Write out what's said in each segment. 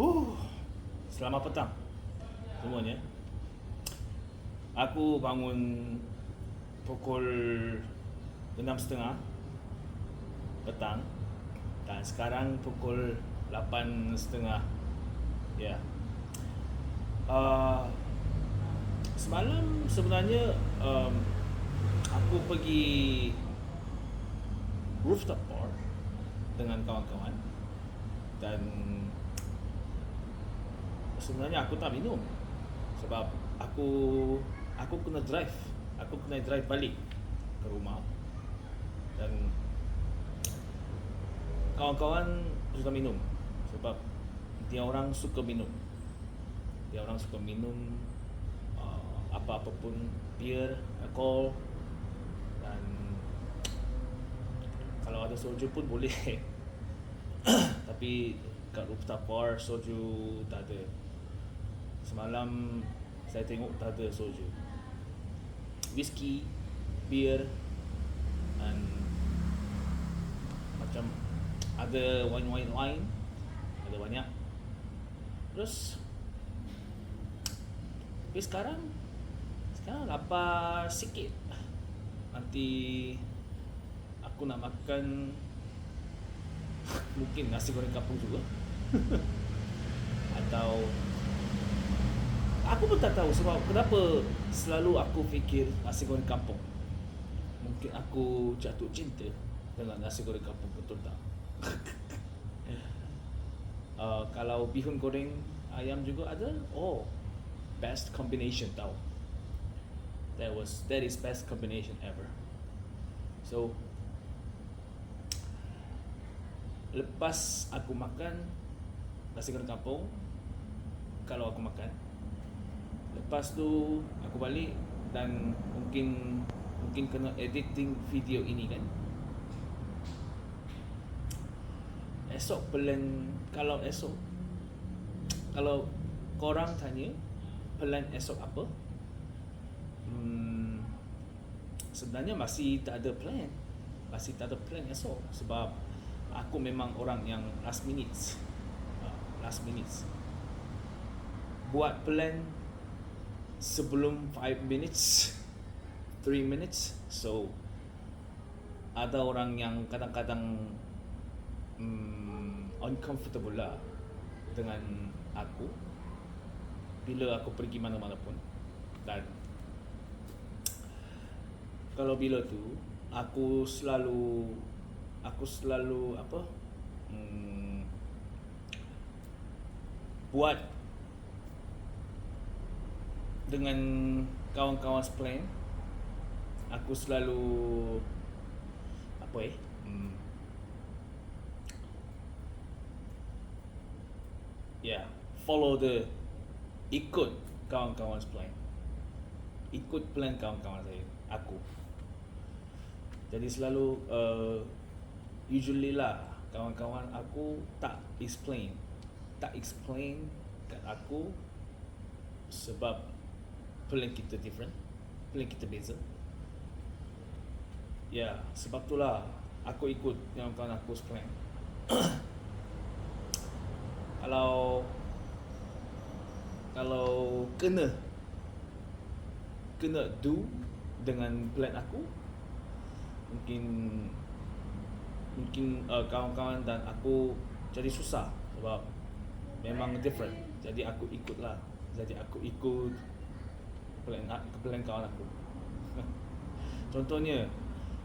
Huh, selamat petang semuanya. Aku bangun pukul 6.30 petang dan sekarang pukul 8.30 ya. Uh, semalam sebenarnya um, aku pergi rooftop bar dengan kawan-kawan dan sebenarnya aku tak minum. Sebab aku aku kena drive. Aku kena drive balik ke rumah. Dan kawan-kawan suka minum. Sebab dia orang suka minum. Dia orang suka minum uh, apa-apa pun. Beer, alkohol dan kalau ada soju pun boleh. Tapi kat rooftop bar soju tak ada Semalam saya tengok ada soju. Whisky, beer dan macam ada wine-wine wine ada banyak. Terus tapi sekarang sekarang lapar sikit. Nanti aku nak makan mungkin nasi goreng kampung juga. Atau aku pun tak tahu sebab kenapa selalu aku fikir nasi goreng kampung. Mungkin aku jatuh cinta dengan nasi goreng kampung betul tak? uh, kalau bihun goreng ayam juga ada, oh best combination tau. That was that is best combination ever. So lepas aku makan nasi goreng kampung kalau aku makan Lepas tu aku balik dan mungkin mungkin kena editing video ini kan. Esok plan kalau esok kalau korang tanya plan esok apa? Hmm, sebenarnya masih tak ada plan. Masih tak ada plan esok sebab aku memang orang yang last minutes. Ah, last minutes. Buat plan sebelum 5 minutes 3 minutes. So ada orang yang kadang-kadang um, uncomfortable lah dengan aku bila aku pergi mana-mana pun. Dan kalau bila tu aku selalu aku selalu apa um, buat dengan kawan-kawan plan aku selalu apa eh? Hmm. yeah follow the ikut kawan-kawan plan ikut plan kawan-kawan saya aku. Jadi selalu uh, usually lah kawan-kawan aku tak explain. Tak explain kat aku sebab plan kita different plan kita beza. Ya sebab itulah aku ikut yang kawan aku plan kalau kalau kena kena do dengan plan aku mungkin mungkin uh, kawan-kawan dan aku jadi susah sebab memang different. Jadi aku ikutlah jadi aku ikut kawan aku. Contohnya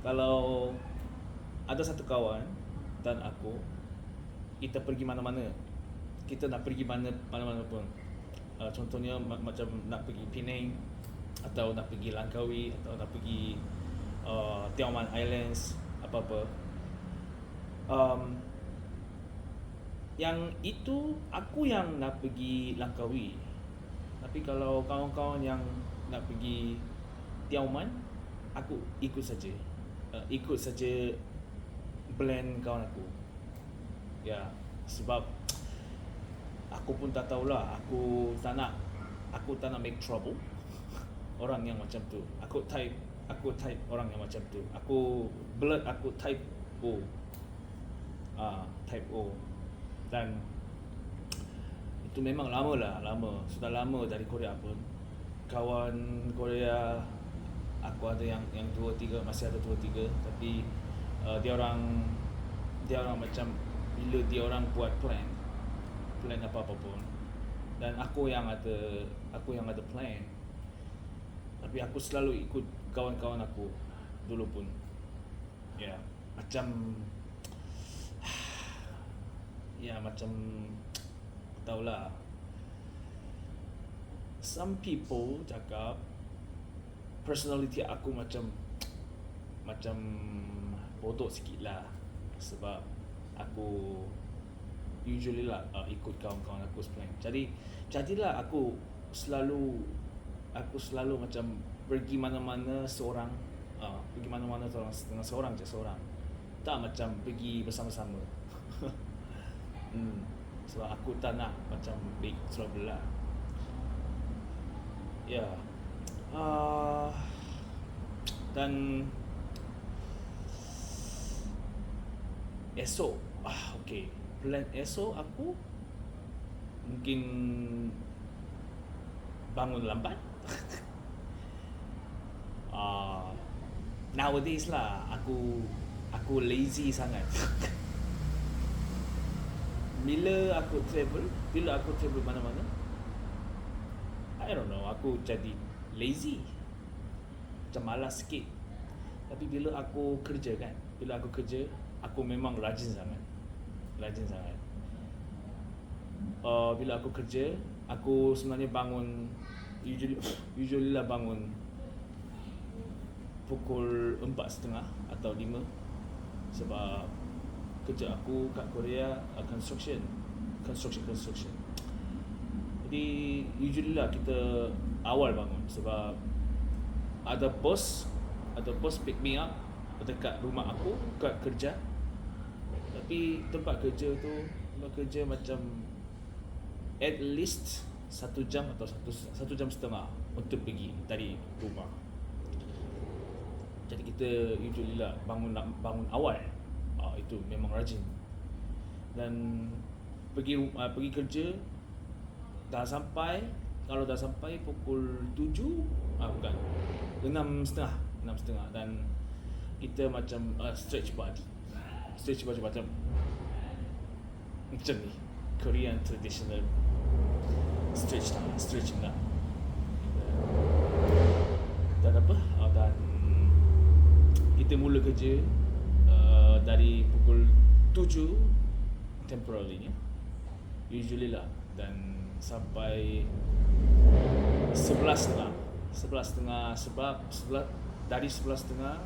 kalau ada satu kawan dan aku kita pergi mana-mana. Kita nak pergi mana mana-mana pun. Uh, contohnya ma- macam nak pergi Penang atau nak pergi Langkawi atau nak pergi uh, Tioman Islands apa-apa. Um, yang itu aku yang nak pergi Langkawi. Tapi kalau kawan-kawan yang nak pergi Tiauman, aku ikut saja. Uh, ikut saja plan kawan aku. Ya, sebab aku pun tak tahulah. Aku tak nak aku tak nak make trouble. orang yang macam tu. Aku type aku type orang yang macam tu. Aku blood aku type O. Ah, uh, type O. Dan tu memang lama lah lama sudah lama dari Korea pun kawan Korea aku ada yang yang dua tiga masih ada dua tiga tapi uh, dia orang dia orang macam bila dia orang buat plan plan apa apa pun dan aku yang ada aku yang ada plan tapi aku selalu ikut kawan-kawan aku dulu pun. Ya yeah, macam ya macam tahulah some people cakap personality aku macam macam bodoh sikit lah. Sebab aku usually lah uh, ikut kawan-kawan aku sebenarnya jadi jadilah aku selalu aku selalu macam pergi mana-mana seorang uh, pergi mana-mana seorang dengan seorang je seorang. Tak macam pergi bersama-sama. Hmm, sebab aku tak nak macam big trouble lah ya. Yeah. uh, dan esok ah okay. Plan esok aku mungkin bangun lambat. Uh, nowadays lah aku aku lazy sangat. Bila aku travel bila aku travel mana-mana I don't know. Aku jadi lazy. Macam malas sikit. Tapi bila aku kerja kan bila aku kerja aku memang rajin sangat. Rajin sangat. Uh, bila aku kerja aku sebenarnya bangun usually usually lah bangun pukul empat setengah atau lima sebab kerja aku kat Korea uh, construction. Construction construction jadi usually lah kita awal bangun sebab ada bos ada bos pick me up dekat rumah aku kat kerja. Tapi tempat kerja tu tempat kerja macam at least satu jam atau satu satu jam setengah untuk pergi dari rumah. Jadi kita usually lah bangun bangun awal. Uh, itu memang rajin. Dan pergi uh, pergi kerja dah sampai kalau dah sampai pukul tujuh ah bukan. Enam setengah enam setengah. Dan kita macam uh, stretch body. Stretch body macam macam ni. Korean traditional stretch lah stretch lah. Dan apa? Uh, dan kita mula kerja uh, dari pukul tujuh temporarily ya. usually lah. Dan sampai sebelas setengah. Sebelas setengah sebab sebelas dari sebelas setengah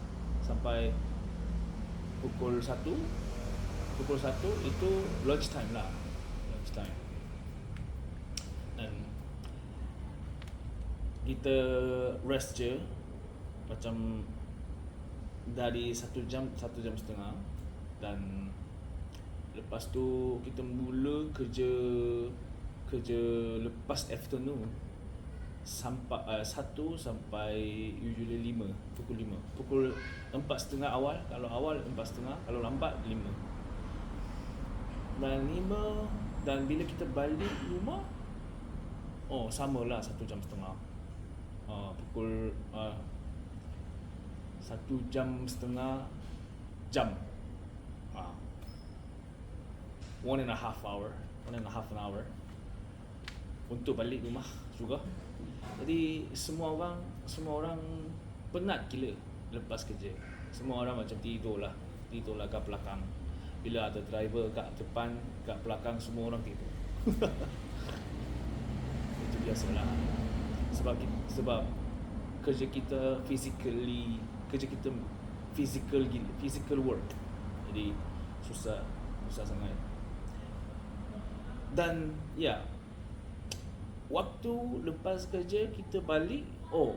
sampai pukul satu. Pukul satu itu lunch time lah. Lunch time. Dan kita rest je. Macam dari satu jam satu jam setengah. Dan lepas tu kita mula kerja kerja lepas afternoon sampai uh, satu sampai usually lima pukul lima. Pukul empat setengah awal kalau awal empat setengah kalau lambat lima. Dan lima dan bila kita balik rumah oh sama lah satu jam setengah. Uh, pukul uh, satu jam setengah jam. Uh, one and a half hour one and a half an hour untuk balik rumah juga jadi semua orang semua orang penat gila lepas kerja. Semua orang macam tidur lah. Tidur lah kat belakang. Bila ada driver kat depan kat belakang semua orang tidur. Itu biasa lah sebab sebab kerja kita physically kerja kita physical physical work. Jadi susah susah sangat. Dan ya waktu lepas kerja kita balik oh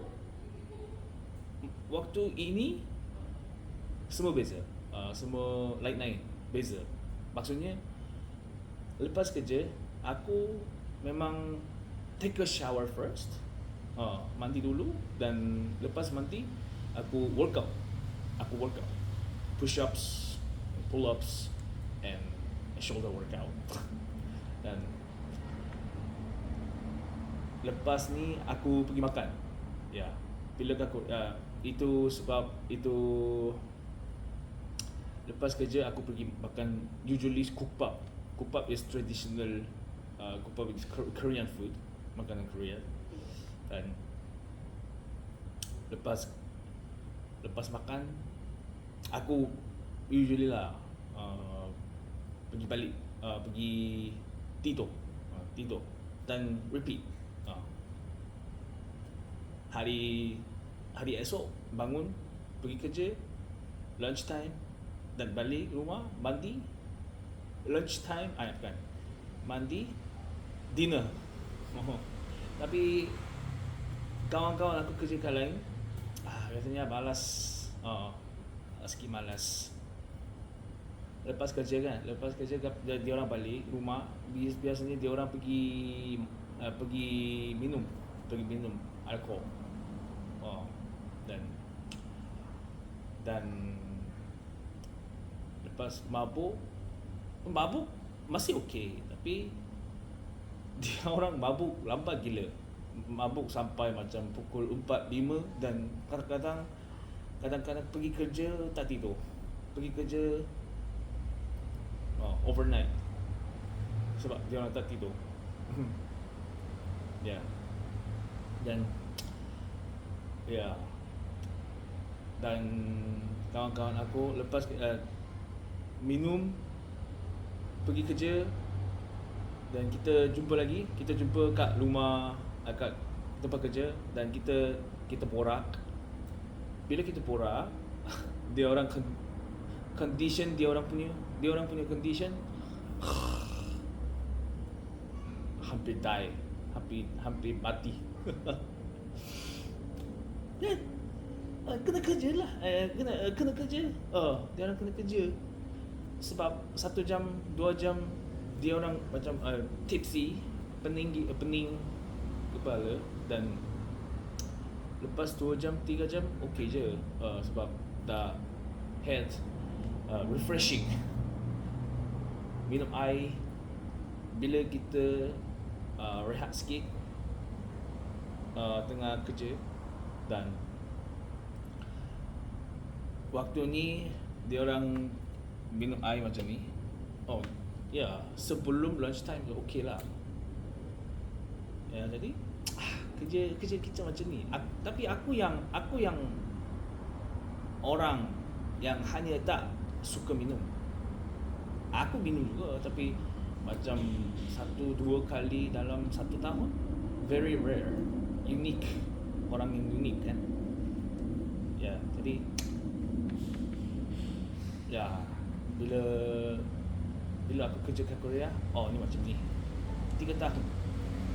waktu ini semua beza. Uh, semua lain-lain beza. Maksudnya lepas kerja aku memang take a shower first. Uh, mandi dulu dan lepas mandi aku workout. Aku workout. Push ups pull ups and shoulder workout. Dan lepas ni aku pergi makan. Ya. Bila aku uh, itu sebab itu lepas kerja aku pergi makan usually kupap. Kupap is traditional uh, kupap is Korean food, makanan Korea. Dan lepas lepas makan aku usually lah uh, pergi balik uh, pergi tidur uh, tidur dan repeat. Hari hari esok bangun pergi kerja lunch time dan balik rumah mandi. Lunch time ah bukan. Mandi dinner. Tapi kawan-kawan aku kerja kat lain ah katanya balas uh, sikit malas. Lepas kerja kan lepas kerja dia, dia orang balik rumah biasanya dia orang pergi uh, pergi minum pergi minum alkohol. oh dan dan lepas mabuk mabuk masih okey. Tapi dia orang mabuk lambat gila. Mabuk sampai macam pukul 4 5 dan kadang-kadang kadang-kadang pergi kerja tak tidur. Pergi kerja oh, overnight. Sebab dia orang tak tidur. Ya. Yeah. dan ya. yeah. Dan kawan-kawan aku lepas uh, minum pergi kerja dan kita jumpa lagi. Kita jumpa kat rumah uh, kat tempat kerja dan kita kita borak bila kita borak dia orang condition dia orang punya dia orang punya condition hampir die hampir hampir mati ya kena kerja lah. Eh, kena eh, kena kerja. Oh dia orang kena kerja. Sebab satu jam dua jam dia orang macam uh, tipsy pening uh, pening kepala dan lepas 2 jam 3 jam okey je. Uh, sebab dah head uh, refreshing. Minum air. Bila kita uh, rehat sikit uh, tengah kerja dan waktu ni dia orang minum air macam ni. Oh ya yeah, sebelum lunch time okey lah. Ya jadi kerja kerja kita macam ni. Tapi aku yang aku yang orang yang hanya tak suka minum. Aku minum juga tapi macam satu dua kali dalam satu tahun very rare. Unique. Orang yang unik kan? Ya jadi ya. Bila bila aku kerja kat Korea oh ni macam ni. Tiga tahun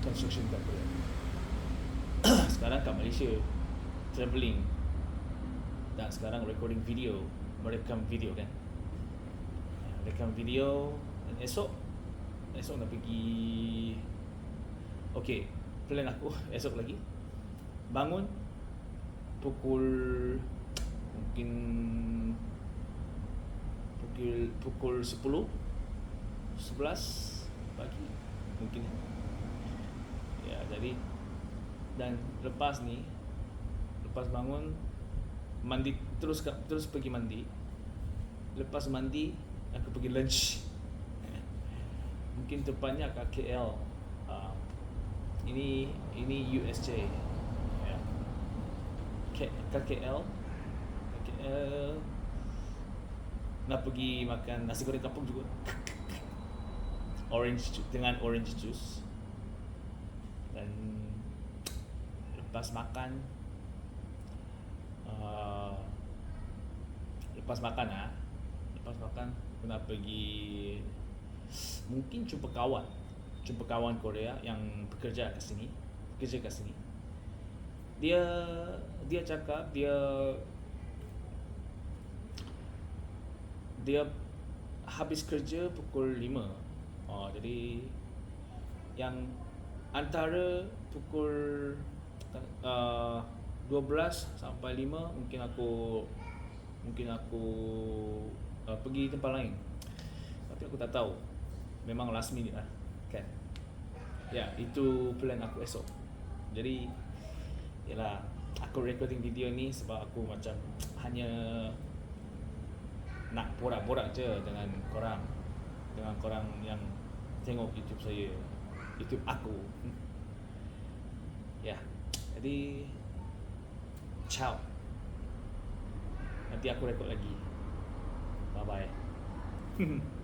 construction kat Korea. Sekarang kat Malaysia travelling. Dan sekarang recording video. Merekam video kan? Merekam video. Dan esok esok nak pergi okey plan aku esok lagi. Bangun pukul mungkin pukul pukul 10 11 pagi mungkin. Ya jadi dan lepas ni lepas bangun mandi terus terus pergi mandi. Lepas mandi aku pergi lunch. Mungkin tepatnya kat KL uh, ah, ini ini USJ ya. Kat KL KL nak pergi makan nasi goreng kampung juga. Orange dengan orange juice. Dan lepas makan uh, lepas makan ah lepas makan kena pergi mungkin jumpa kawan. Jumpa kawan Korea yang bekerja kat sini bekerja kat sini. Dia dia cakap dia dia habis kerja pukul 5 oh jadi yang antara pukul uh, 12 sampai 5 mungkin aku mungkin aku uh, pergi tempat lain. Tapi aku tak tahu. Memang last minute lah kan? Ya itu plan aku esok. Jadi Yalah Aku recording video ni sebab aku macam Hanya Nak borak-borak je dengan korang Dengan korang yang Tengok YouTube saya YouTube aku. Ya Jadi Ciao. Nanti aku rekod lagi. Bye bye